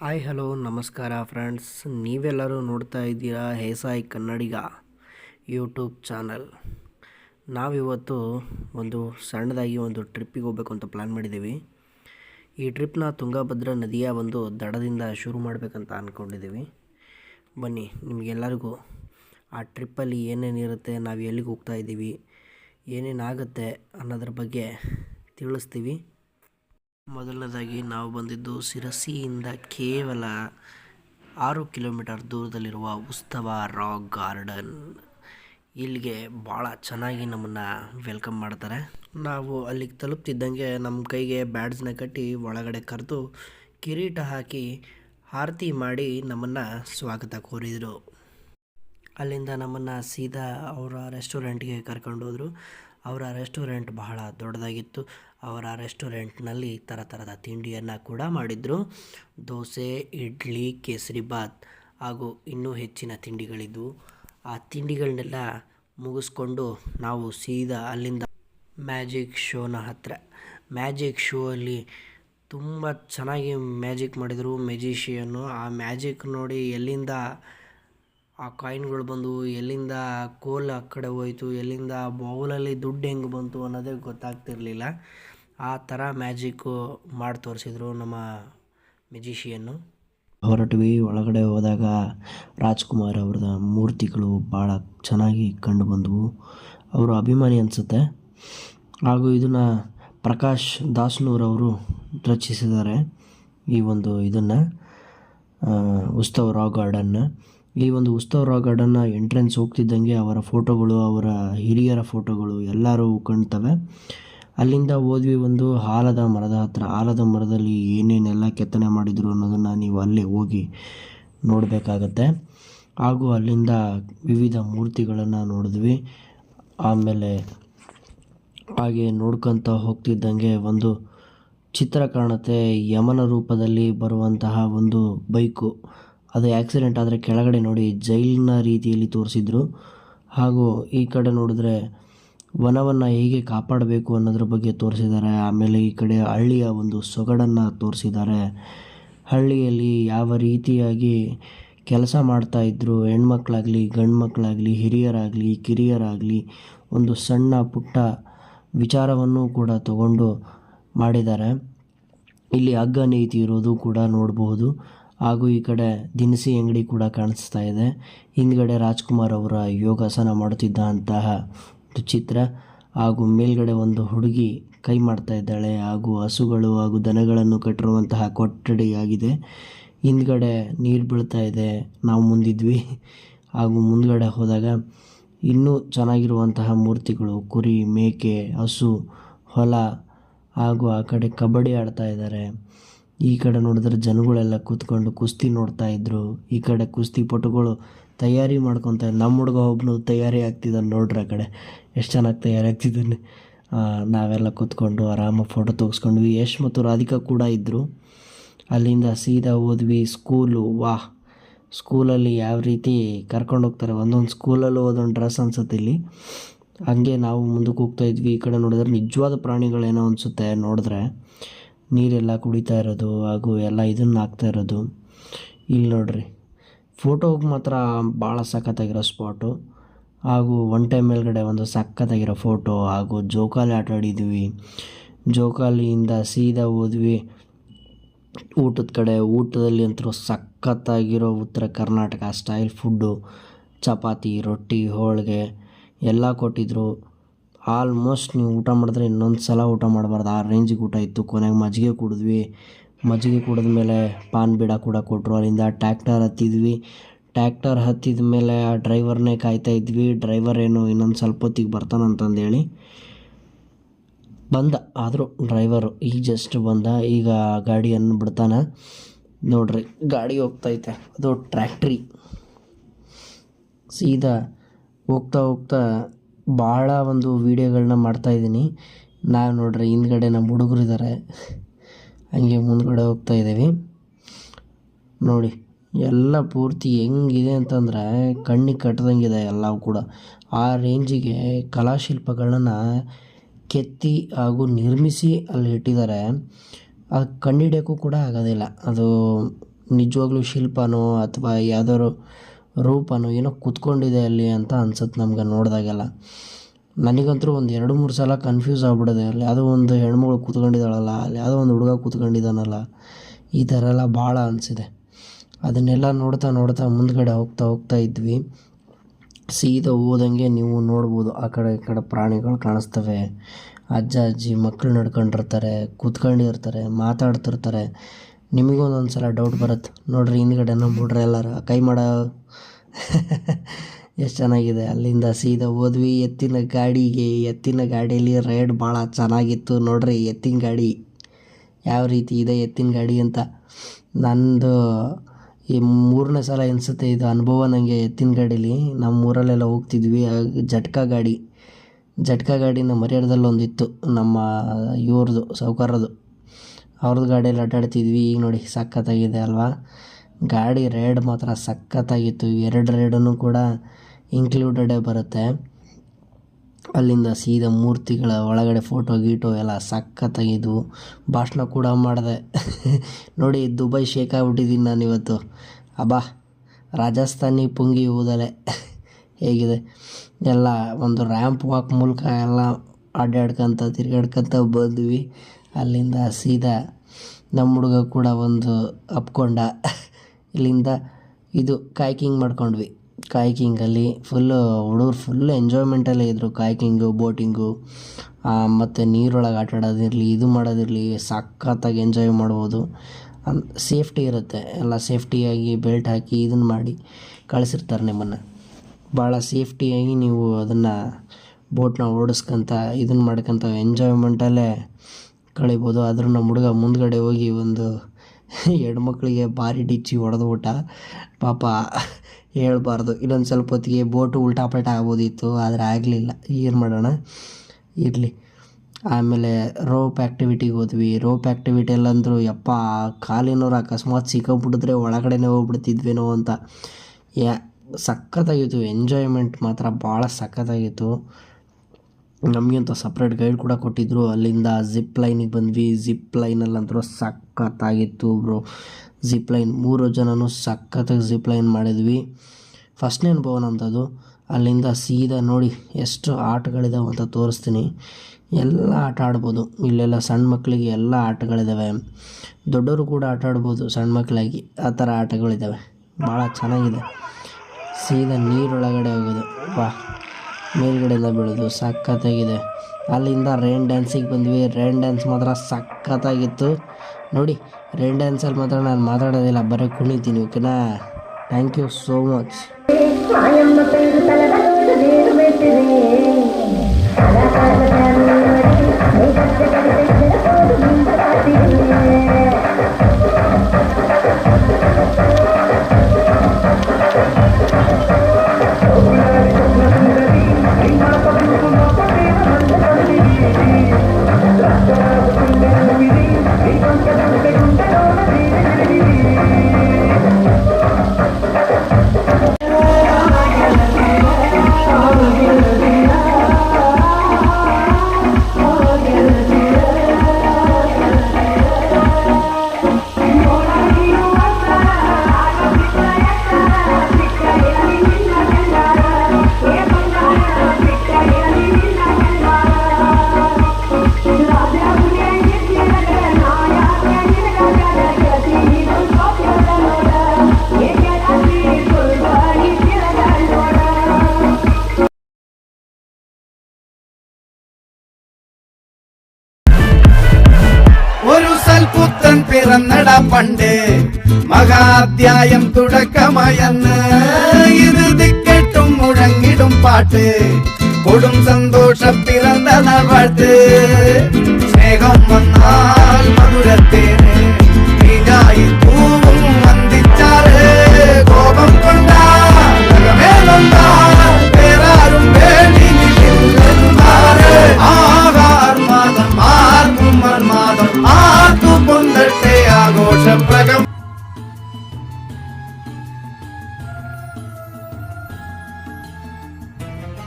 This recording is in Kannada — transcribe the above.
ಹಾಯ್ ಹಲೋ ನಮಸ್ಕಾರ ಫ್ರೆಂಡ್ಸ್ ನೀವೆಲ್ಲರೂ ನೋಡ್ತಾ ಇದ್ದೀರಾ ಹೇಸಾಯಿ ಕನ್ನಡಿಗ ಯೂಟ್ಯೂಬ್ ಚಾನಲ್ ನಾವಿವತ್ತು ಒಂದು ಸಣ್ಣದಾಗಿ ಒಂದು ಟ್ರಿಪ್ಪಿಗೆ ಹೋಗ್ಬೇಕು ಅಂತ ಪ್ಲ್ಯಾನ್ ಮಾಡಿದ್ದೀವಿ. ಈ ಟ್ರಿಪ್ನ ತುಂಗಭದ್ರಾ ನದಿಯ ಒಂದು ದಡದಿಂದ ಶುರು ಮಾಡಬೇಕಂತ ಅಂದ್ಕೊಂಡಿದ್ದೀವಿ ಬನ್ನಿ, ನಿಮಗೆಲ್ಲರಿಗೂ ಆ ಟ್ರಿಪ್ಪಲ್ಲಿ ಏನೇನಿರುತ್ತೆ ನಾವು ಎಲ್ಲಿಗೆ ಹೋಗ್ತಾ ಇದ್ದೀವಿ ಏನೇನಾಗುತ್ತೆ ಅನ್ನೋದ್ರ ಬಗ್ಗೆ ತಿಳಿಸ್ತೀವಿ. ಮೊದಲನೇದಾಗಿ ನಾವು ಬಂದಿದ್ದು ಶಿರಸಿಯಿಂದ ಕೇವಲ ಆರು ಕಿಲೋಮೀಟರ್ ದೂರದಲ್ಲಿರುವ ಉತ್ಸವ ರಾಕ್ ಗಾರ್ಡನ್. ಇಲ್ಲಿಗೆ ಭಾಳ ಚೆನ್ನಾಗಿ ನಮ್ಮನ್ನು ವೆಲ್ಕಮ್ ಮಾಡ್ತಾರೆ. ನಾವು ಅಲ್ಲಿಗೆ ತಲುಪ್ತಿದ್ದಂಗೆ ನಮ್ಮ ಕೈಗೆ ಬ್ಯಾಡ್ಸ್ನ ಕಟ್ಟಿ ಒಳಗಡೆ ಕರೆದು ಕಿರೀಟ ಹಾಕಿ ಆರತಿ ಮಾಡಿ ನಮ್ಮನ್ನು ಸ್ವಾಗತ ಕೋರಿದರು. ಅಲ್ಲಿಂದ ನಮ್ಮನ್ನು ಸೀದಾ ಅವರ ರೆಸ್ಟೋರೆಂಟ್ಗೆ ಕರ್ಕೊಂಡು ಹೋದರು. ಅವರ ರೆಸ್ಟೋರೆಂಟ್ ಬಹಳ ದೊಡ್ಡದಾಗಿತ್ತು. ಅವರ ರೆಸ್ಟೋರೆಂಟ್ನಲ್ಲಿ ಥರ ಥರದ ತಿಂಡಿಯನ್ನು ಕೂಡ ಮಾಡಿದರು. ದೋಸೆ, ಇಡ್ಲಿ, ಕೇಸರಿ ಬಾತ್ ಹಾಗೂ ಇನ್ನೂ ಹೆಚ್ಚಿನ ತಿಂಡಿಗಳಿದ್ವು. ಆ ತಿಂಡಿಗಳನ್ನೆಲ್ಲ ಮುಗಿಸ್ಕೊಂಡು ನಾವು ಸೀದಾ ಅಲ್ಲಿಂದ ಮ್ಯಾಜಿಕ್ ಶೋನ ಹತ್ತಿರ ಮ್ಯಾಜಿಕ್ ಶೋ ಅಲ್ಲಿ ತುಂಬ ಚೆನ್ನಾಗಿ ಮ್ಯಾಜಿಕ್ ಮಾಡಿದರು ಮೆಜಿಷಿಯನ್ನು. ಆ ಮ್ಯಾಜಿಕ್ ನೋಡಿ ಎಲ್ಲಿಂದ ಆ ಕಾಯಿನ್ಗಳು ಬಂದು ಎಲ್ಲಿಂದ ಕೋಲ್ ಆ ಕಡೆ ಹೋಯ್ತು, ಎಲ್ಲಿಂದ ಬೌಲಲ್ಲಿ ದುಡ್ಡು ಹೆಂಗೆ ಬಂತು ಅನ್ನೋದೇ ಗೊತ್ತಾಗ್ತಿರಲಿಲ್ಲ. ಆ ಥರ ಮ್ಯಾಜಿಕ್ಕು ಮಾಡಿ ತೋರಿಸಿದ್ರು ನಮ್ಮ ಮೆಜಿಷಿಯನ್ನು ಹೊರಟ್ವಿ ಒಳಗಡೆ ಹೋದಾಗ ರಾಜ್ಕುಮಾರ್ ಅವ್ರದ ಮೂರ್ತಿಗಳು ಭಾಳ ಚೆನ್ನಾಗಿ ಕಂಡು ಬಂದವು. ಅವರು ಅಭಿಮಾನಿ ಅನಿಸುತ್ತೆ. ಹಾಗೂ ಇದನ್ನು ಪ್ರಕಾಶ್ ದಾಸ್ನೂರ್ ಅವರು ರಚಿಸಿದ್ದಾರೆ ಈ ಒಂದು ಇದನ್ನು ಉತ್ಸವ ರಾಕ್ ಗಾರ್ಡನ್ನ. ಈ ಒಂದು ಉತ್ಸವ ಗಾರ್ಡನ್ನ ಎಂಟ್ರೆನ್ಸ್ ಹೋಗ್ತಿದ್ದಂಗೆ ಅವರ ಫೋಟೋಗಳು ಅವರ ಹಿರಿಯರ ಫೋಟೋಗಳು ಎಲ್ಲರೂ ಕಾಣ್ತವೆ ಅಲ್ಲಿಂದ ಹೋದ್ವಿ ಒಂದು ಆಲದ ಮರದ ಹತ್ರ. ಆಲದ ಮರದಲ್ಲಿ ಏನೇನೆಲ್ಲ ಕೆತ್ತನೆ ಮಾಡಿದರು ಅನ್ನೋದನ್ನು ನೀವು ಅಲ್ಲೇ ಹೋಗಿ ನೋಡಬೇಕಾಗತ್ತೆ. ಹಾಗೂ ಅಲ್ಲಿಂದ ವಿವಿಧ ಮೂರ್ತಿಗಳನ್ನು ನೋಡಿದ್ವಿ. ಆಮೇಲೆ ಹಾಗೆ ನೋಡ್ಕೊತ ಹೋಗ್ತಿದ್ದಂಗೆ ಒಂದು ಚಿತ್ರ ಕಾಣುತ್ತೆ. ಯಮನ ರೂಪದಲ್ಲಿ ಬರುವಂತಹ ಒಂದು ಬೈಕು. ಅದು ಆ್ಯಕ್ಸಿಡೆಂಟ್ ಆದರೆ ಕೆಳಗಡೆ ನೋಡಿ ಜೈಲಿನ ರೀತಿಯಲ್ಲಿ ತೋರಿಸಿದ್ರು. ಹಾಗೂ ಈ ಕಡೆ ನೋಡಿದ್ರೆ ವನವನ್ನು ಹೇಗೆ ಕಾಪಾಡಬೇಕು ಅನ್ನೋದ್ರ ಬಗ್ಗೆ ತೋರಿಸಿದ್ದಾರೆ. ಆಮೇಲೆ ಈ ಕಡೆ ಹಳ್ಳಿಯ ಒಂದು ಸೊಗಡನ್ನು ತೋರಿಸಿದ್ದಾರೆ. ಹಳ್ಳಿಯಲ್ಲಿ ಯಾವ ರೀತಿಯಾಗಿ ಕೆಲಸ ಮಾಡ್ತಾಯಿದ್ರು ಹೆಣ್ಮಕ್ಳಾಗಲಿ ಗಂಡು ಮಕ್ಕಳಾಗಲಿ ಹಿರಿಯರಾಗಲಿ, ಕಿರಿಯರಾಗಲಿ ಒಂದು ಸಣ್ಣ ಪುಟ್ಟ ವಿಚಾರವನ್ನು ಕೂಡ ತಗೊಂಡು ಮಾಡಿದ್ದಾರೆ. ಇಲ್ಲಿ ಹಗ್ಗ ನೀತಿ ಇರೋದು ಕೂಡ ನೋಡಬಹುದು. ಹಾಗೂ ಈ ಕಡೆ ದಿನಸಿ ಅಂಗಡಿ ಕೂಡ ಕಾಣಿಸ್ತಾ ಇದೆ. ಹಿಂದ್ಗಡೆ ರಾಜ್ಕುಮಾರ್ ಅವರ ಯೋಗಾಸನ ಮಾಡುತ್ತಿದ್ದಂತಹ ಚಿತ್ರ ಹಾಗೂ ಮೇಲ್ಗಡೆ ಒಂದು ಹುಡುಗಿ ಕೈ ಮಾಡ್ತಾ ಇದ್ದಾಳೆ ಹಾಗೂ ಹಸುಗಳು ಹಾಗೂ ದನಗಳನ್ನು ಕಟ್ಟಿರುವಂತಹ ಕೊಠಡಿಯಾಗಿದೆ. ಹಿಂದ್ಗಡೆ ನೀರು ಬೀಳ್ತಾ ಇದೆ. ನಾವು ಮುಂದಿದ್ವಿ. ಹಾಗೂ ಮುಂದ್ಗಡೆ ಹೋದಾಗ ಇನ್ನೂ ಚೆನ್ನಾಗಿರುವಂತಹ ಮೂರ್ತಿಗಳು, ಕುರಿ, ಮೇಕೆ, ಹಸು, ಹೊಲ ಹಾಗೂ ಆ ಕಡೆ ಕಬಡ್ಡಿ ಆಡ್ತಾ ಇದ್ದಾರೆ. ಈ ಕಡೆ ನೋಡಿದ್ರೆ ಜನಗಳೆಲ್ಲ ಕೂತ್ಕೊಂಡು ಕುಸ್ತಿ ನೋಡ್ತಾ ಇದ್ರು. ಈ ಕಡೆ ಕುಸ್ತಿ ಪಟುಗಳು ತಯಾರಿ ಮಾಡ್ಕೊತ ನಮ್ಮ ಹುಡುಗ ಒಬ್ಬನು ತಯಾರಿ ಆಗ್ತಿದ್ದಾನೆ ನೋಡ್ರಿ ಆ ಕಡೆ. ಎಷ್ಟು ಚೆನ್ನಾಗಿ ತಯಾರಿ ಆಗ್ತಿದ್ದಾನೆ ನಾವೆಲ್ಲ ಕೂತ್ಕೊಂಡು ಆರಾಮಾಗಿ ಫೋಟೋ ತೆಗೆಸ್ಕೊಂಡ್ವಿ ಯಶ್ ಮತ್ತು ರಾಧಿಕಾ ಕೂಡ ಇದ್ದರು ಅಲ್ಲಿಂದ ಸೀದಾ ಹೋದ್ವಿ ಸ್ಕೂಲು ವಾಹ್! ಸ್ಕೂಲಲ್ಲಿ ಯಾವ ರೀತಿ ಕರ್ಕೊಂಡು ಹೋಗ್ತಾರೆ, ಒಂದೊಂದು ಸ್ಕೂಲಲ್ಲೂ ಒಂದೊಂದು ಡ್ರೆಸ್ ಅನ್ಸುತ್ತೆ ಇಲ್ಲಿ. ಹಂಗೆ ನಾವು ಮುಂದಕ್ಕೆ ಹೋಗ್ತಾ ಇದ್ವಿ. ಈ ಕಡೆ ನೋಡಿದ್ರೆ ನಿಜವಾದ ಪ್ರಾಣಿಗಳೇನೋ ಅನಿಸುತ್ತೆ ನೋಡಿದ್ರೆ. ನೀರೆಲ್ಲ ಕುಡಿತಾ ಇರೋದು ಹಾಗೂ ಎಲ್ಲ ಇದನ್ನು ಹಾಕ್ತಾ ಇರೋದು. ಇಲ್ಲಿ ನೋಡ್ರಿ, ಫೋಟೋಗೆ ಮಾತ್ರ ಭಾಳ ಸಖತ್ತಾಗಿರೋ ಸ್ಪಾಟು ಹಾಗೂ ಒನ್ ಟೈಮ್ ಮೇಲ್ಗಡೆ ಒಂದು ಸಖತ್ತಾಗಿರೋ ಫೋಟೋ ಹಾಗೂ ಜೋಕಾಲಿ ಆಟ ಆಡಿದ್ವಿ. ಜೋಕಾಲಿಯಿಂದ ಸೀದಾ ಹೋದ್ವಿ. ಊಟದ ಕಡೆ, ಊಟದಲ್ಲಿ ಅಂತೂ ಸಖತ್ತಾಗಿರೋ ಉತ್ತರ ಕರ್ನಾಟಕ ಸ್ಟೈಲ್ ಫುಡ್ಡು ಚಪಾತಿ, ರೊಟ್ಟಿ, ಹೋಳಿಗೆ ಎಲ್ಲ ಕೊಟ್ಟಿದ್ದರು ಆಲ್ಮೋಸ್ಟ್ ನೀವು ಊಟ ಮಾಡಿದ್ರೆ ಇನ್ನೊಂದು ಸಲ ಊಟ ಮಾಡಬಾರ್ದು. ಆ ರೇಂಜಿಗೆ ಊಟ ಇತ್ತು, ಕೊನೆಗೆ ಮಜ್ಜಿಗೆ ಕುಡಿದ್ವಿ. ಮಜ್ಜಿಗೆ ಕುಡಿದ ಮೇಲೆ ಪಾನ್ ಬೀಡ ಕೂಡ ಕೊಟ್ಟರು ಅಲ್ಲಿಂದ ಟ್ಯಾಕ್ಟರ್ ಹತ್ತಿದ್ವಿ. ಟ್ಯಾಕ್ಟರ್ ಹತ್ತಿದ ಮೇಲೆ ಆ ಡ್ರೈವರ್ನೇ ಕಾಯ್ತಾ ಇದ್ವಿ. ಡ್ರೈವರ್ ಏನು ಇನ್ನೊಂದು ಸ್ವಲ್ಪ ಹೊತ್ತಿಗೆ ಬರ್ತಾನಂತಂದೇಳಿ ಬಂದ. ಆದರೂ ಡ್ರೈವರು ಈಗ ಜಸ್ಟ್ ಬಂದ. ಈಗ ಗಾಡಿಯನ್ನು ಬಿಡ್ತಾನೆ. ನೋಡ್ರಿ, ಗಾಡಿ ಹೋಗ್ತೈತೆ. ಅದು ಟ್ರ್ಯಾಕ್ಟ್ರಿ ಸೀದಾ ಹೋಗ್ತಾ ಹೋಗ್ತಾ ಭಾಳ ಒಂದು ವೀಡಿಯೋಗಳನ್ನ ಮಾಡ್ತಾಯಿದ್ದೀನಿ ನಾವು ನೋಡ್ರಿ, ಹಿಂದ್ಗಡೆ ನಮ್ಮ ಹುಡುಗರು ಇದ್ದಾರೆ ಹಂಗೆ ಮುಂದ್ಗಡೆ ಹೋಗ್ತಾ ಇದ್ದೀವಿ. ನೋಡಿ, ಎಲ್ಲ ಪೂರ್ತಿ ಹೆಂಗಿದೆ ಅಂತಂದರೆ ಕಣ್ಣಿಗೆ ಕಟ್ಟದಂಗಿದೆ ಎಲ್ಲವೂ ಕೂಡ. ಆ ರೇಂಜಿಗೆ ಕಲಾಶಿಲ್ಪಗಳನ್ನ ಕೆತ್ತಿ ಹಾಗೂ ನಿರ್ಮಿಸಿ ಅಲ್ಲಿ ಇಟ್ಟಿದ್ದಾರೆ. ಅದು ಕಣ್ಣಿಡಿಯೋಕ್ಕೂ ಕೂಡ ಆಗೋದಿಲ್ಲ. ಅದು ನಿಜವಾಗ್ಲೂ ಶಿಲ್ಪನೋ ಅಥವಾ ಯಾವ್ದಾದ್ರು ರೂಪನೋ ಏನೋ ಕೂತ್ಕೊಂಡಿದೆ ಅಲ್ಲಿ ಅಂತ ಅನ್ಸುತ್ತೆ ನಮ್ಗೆ ನೋಡಿದಾಗೆಲ್ಲ. ನನಗಂತೂ ಒಂದು ಎರಡು ಮೂರು ಸಲ ಕನ್ಫ್ಯೂಸ್ ಆಗ್ಬಿಡೋದೆ ಅಲ್ಲಿ. ಯಾವುದೋ ಒಂದು ಹೆಣ್ಮಗಳು ಕೂತ್ಕೊಂಡಿದ್ದಾಳಲ್ಲ, ಅಲ್ಲಿ ಯಾವುದೋ ಒಂದು ಹುಡುಗ ಕೂತ್ಕೊಂಡಿದ್ದಾನಲ್ಲ, ಈ ಥರ ಎಲ್ಲ ಭಾಳ ಅನಿಸಿದೆ. ಅದನ್ನೆಲ್ಲ ನೋಡ್ತಾ ನೋಡ್ತಾ ಮುಂದ್ಗಡೆ ಹೋಗ್ತಾ ಹೋಗ್ತಾ ಇದ್ವಿ. ಸೀದಾ ಹೋದಂಗೆ ನೀವು ನೋಡ್ಬೋದು, ಆ ಕಡೆ ಈ ಕಡೆ ಪ್ರಾಣಿಗಳು ಕಾಣಿಸ್ತವೆ. ಅಜ್ಜ, ಅಜ್ಜಿ ಮಕ್ಕಳು ನಡ್ಕೊಂಡಿರ್ತಾರೆ, ಕೂತ್ಕೊಂಡಿರ್ತಾರೆ, ಮಾತಾಡ್ತಿರ್ತಾರೆ. ನಿಮಗೊಂದೊಂದು ಸಲ ಡೌಟ್ ಬರುತ್ತೆ. ನೋಡ್ರಿ, ಹಿಂದ್ಗಡೆ ನಮ್ಮ ಹುಡ್ರೆ ಎಲ್ಲರೂ ಕೈ ಮಾಡೋ ಎಷ್ಟು ಚೆನ್ನಾಗಿದೆ. ಅಲ್ಲಿಂದ ಸೀದಾ ಹೋದ್ವಿ, ಎತ್ತಿನ ಗಾಡಿಗೆ, ಎತ್ತಿನ ಗಾಡಿಯಲ್ಲಿ ರೈಡ್ ಭಾಳ ಚೆನ್ನಾಗಿತ್ತು. ನೋಡ್ರಿ, ಎತ್ತಿನ ಗಾಡಿ ಯಾವ ರೀತಿ ಇದೆ ಎತ್ತಿನ ಗಾಡಿ ಅಂತ. ನಂದು ಈ ಮೂರನೇ ಸಲ ಅನಿಸುತ್ತೆ ಇದು ಅನುಭವ ನನಗೆ ಎತ್ತಿನ ಗಾಡೀಲಿ. ನಮ್ಮ ಊರಲ್ಲೆಲ್ಲ ಹೋಗ್ತಿದ್ವಿ ಜಟ್ಕ ಗಾಡಿ. ಜಟ್ಕಾ ಗಾಡಿ ನಮ್ಮ ಹರಿಹರದಲ್ಲಿ ಒಂದಿತ್ತು ನಮ್ಮ ಇವ್ರದ್ದು ಸಾವ್ಕಾರದು ಅವ್ರದ್ದು ಗಾಡಿಯಲ್ಲಿ ಅಡ್ಡಾಡ್ತಿದ್ವಿ. ಈಗ ನೋಡಿ ಸಖತ್ತಾಗಿದೆ ಅಲ್ವಾ? ಗಾಡಿ ರೇಡ್ ಮಾತ್ರ ಸಖತ್ತಾಗಿತ್ತು. ಎರಡು ರೈಡನ್ನು ಕೂಡ ಇನ್ಕ್ಲೂಡೆಡೇ ಬರುತ್ತೆ. ಅಲ್ಲಿಂದ ಸೀದಾ ಮೂರ್ತಿಗಳ ಒಳಗಡೆ ಫೋಟೋ ಗೀಟೋ ಎಲ್ಲ ಸಖತ್ತಾಗಿದ್ವು. ಭಾಷಣ ಕೂಡ ಮಾಡಿದೆ. ನೋಡಿ ದುಬೈ ಶೇಕ್ ಆಗ್ಬಿಟ್ಟಿದ್ದೀನಿ ನಾನು ಇವತ್ತು. ಅಬ್ಬಾ, ರಾಜಸ್ಥಾನಿ ಪುಂಗಿ ಊದಲೆ ಹೇಗಿದೆ. ಎಲ್ಲ ಒಂದು ರ್ಯಾಂಪ್ ವಾಕ್ ಮೂಲಕ ಎಲ್ಲ ಅಡ್ಡಾಡ್ಕೊಂತ, ತಿರ್ಗಾಡ್ಕೊಂತ ಬಂದ್ವಿ. ಅಲ್ಲಿಂದ ಸೀದಾ ನಮ್ಮ ಹುಡುಗ ಕೂಡ ಒಂದು ಅಪ್ಕೊಂಡ. ಇಲ್ಲಿಂದ ಇದು ಕಾಯ್ಕಿಂಗ್ ಮಾಡ್ಕೊಂಡ್ವಿ. ಕಾಯ್ಕಿಂಗಲ್ಲಿ ಫುಲ್ಲು ಹುಡುಗರು ಫುಲ್ ಎಂಜಾಯ್ಮೆಂಟಲ್ಲೇ ಇದ್ದರು ಕಾಯ್ಕಿಂಗು ಬೋಟಿಂಗು ಮತ್ತು ನೀರೊಳಗೆ ಆಟ ಆಡೋದಿರಲಿ, ಇದು ಮಾಡೋದಿರಲಿ, ಸಖತ್ತಾಗಿ ಎಂಜಾಯ್ ಮಾಡ್ಬೋದು. ಅನ್ ಸೇಫ್ಟಿ ಇರುತ್ತೆ. ಎಲ್ಲ ಸೇಫ್ಟಿಯಾಗಿ ಬೆಲ್ಟ್ ಹಾಕಿ ಇದನ್ನು ಮಾಡಿ ಕಳಿಸಿರ್ತಾರೆ ನಿಮ್ಮನ್ನು. ಭಾಳ ಸೇಫ್ಟಿಯಾಗಿ ನೀವು ಅದನ್ನು ಬೋಟ್ನ ಓಡಿಸ್ಕೊಂತ ಇದನ್ನು ಮಾಡ್ಕೊಂತ ಎಂಜಾಯ್ಮೆಂಟಲ್ಲೇ ಕಳಿಬೋದು. ಆದರೂ ನಮ್ಮ ಹುಡುಗ ಮುಂದುಗಡೆ ಹೋಗಿ ಒಂದು ಹೆಣ್ಮಕ್ಳಿಗೆ ಭಾರಿ ಡಿಚ್ಚಿ ಹೊಡೆದ್ಬಿಟ್ಟ. ಪಾಪ ಹೇಳ್ಬಾರ್ದು. ಇನ್ನೊಂದು ಸ್ವಲ್ಪ ಹೊತ್ತಿಗೆ ಬೋಟು ಉಲ್ಟಾ ಪಲ್ಟಾ ಆಗ್ಬೋದಿತ್ತು. ಆದರೆ ಆಗಲಿಲ್ಲ. ಏನು ಮಾಡೋಣ? ಇರಲಿ. ಆಮೇಲೆ ರೋಪ್ ಆ್ಯಕ್ಟಿವಿಟಿಗೆ ಹೋದ್ವಿ. ರೋಪ್ ಆ್ಯಕ್ಟಿವಿಟಿಯಲ್ಲಂದ್ರು ಯಪ್ಪ ಕಾಲಿನವ್ರು ಅಕಸ್ಮಾತ್ ಸಿಕ್ಕಾಬಿಟ್ಟಿದ್ರೆ ಒಳಗಡೆನೇ ಹೋಗ್ಬಿಡ್ತಿದ್ವೇನೋ ಅಂತ. ಯಾ, ಸಖತ್ತಾಗಿತ್ತು. ಎಂಜಾಯ್ಮೆಂಟ್ ಮಾತ್ರ ಭಾಳ ಸಖತ್ತಾಗಿತ್ತು. ನಮಗಂತೂ ಸಪ್ರೇಟ್ ಗೈಡ್ ಕೂಡ ಕೊಟ್ಟಿದ್ದರು ಅಲ್ಲಿಂದ ಜಿಪ್ ಲೈನಿಗೆ ಬಂದ್ವಿ. ಜಿಪ್ ಲೈನಲ್ಲಂತೂ ಸಖತ್ತಾಗಿತ್ತು ಬ್ರೋ ಜಿಪ್ ಲೈನ್ ಮೂರು ಜನನು ಸಖತ್ತಾಗಿ ಜಿಪ್ ಲೈನ್ ಮಾಡಿದ್ವಿ. ಫಸ್ಟ್ನೇ ಅನುಭವ ನಮ್ಮದು ಅಲ್ಲಿಂದ ಸೀದಾ ನೋಡಿ ಎಷ್ಟು ಆಟಗಳಿದಾವೆ ಅಂತ ತೋರಿಸ್ತೀನಿ. ಎಲ್ಲ ಆಟ ಆಡ್ಬೋದು. ಇಲ್ಲೆಲ್ಲ ಸಣ್ಣ ಮಕ್ಕಳಿಗೆ ಎಲ್ಲ ಆಟಗಳಿದ್ದಾವೆ ದೊಡ್ಡವರು ಕೂಡ ಆಟ ಆಡ್ಬೋದು ಸಣ್ಣ ಮಕ್ಕಳಾಗಿ ಆ ಥರ ಆಟಗಳಿದ್ದಾವೆ ಭಾಳ ಚೆನ್ನಾಗಿದೆ. ಸೀದಾ ನೀರೊಳಗಡೆ ಹೋಗೋದು. ವಾ ಎಲ್ಲ ಬೀಳೋದು ಸಖತ್ತಾಗಿದೆ. ಅಲ್ಲಿಂದ ರೈನ್ ಡ್ಯಾನ್ಸಿಗೆ ಬಂದ್ವಿ. ರೈನ್ ಡ್ಯಾನ್ಸ್ ಮಾತ್ರ ಸಖತ್ತಾಗಿತ್ತು. ನೋಡಿ ರೈನ್ ಡ್ಯಾನ್ಸಲ್ಲಿ ಮಾತ್ರ ನಾನು ಮಾತಾಡೋದಿಲ್ಲ, ಬರೀ ಕುಣಿತೀನಿ ಓಕೆನಾ ಥ್ಯಾಂಕ್ ಯು ಸೋ ಮಚ್ பண்டு மகாத்தியாயம் தொடக்கமயன்னு. இறுதி கேட்டும் முழங்கிடும் பாட்டு. கொடும் சந்தோஷ பிறந்த வாழ்த்து. ஸ்நேகம் வந்தால் மதுரத்தில்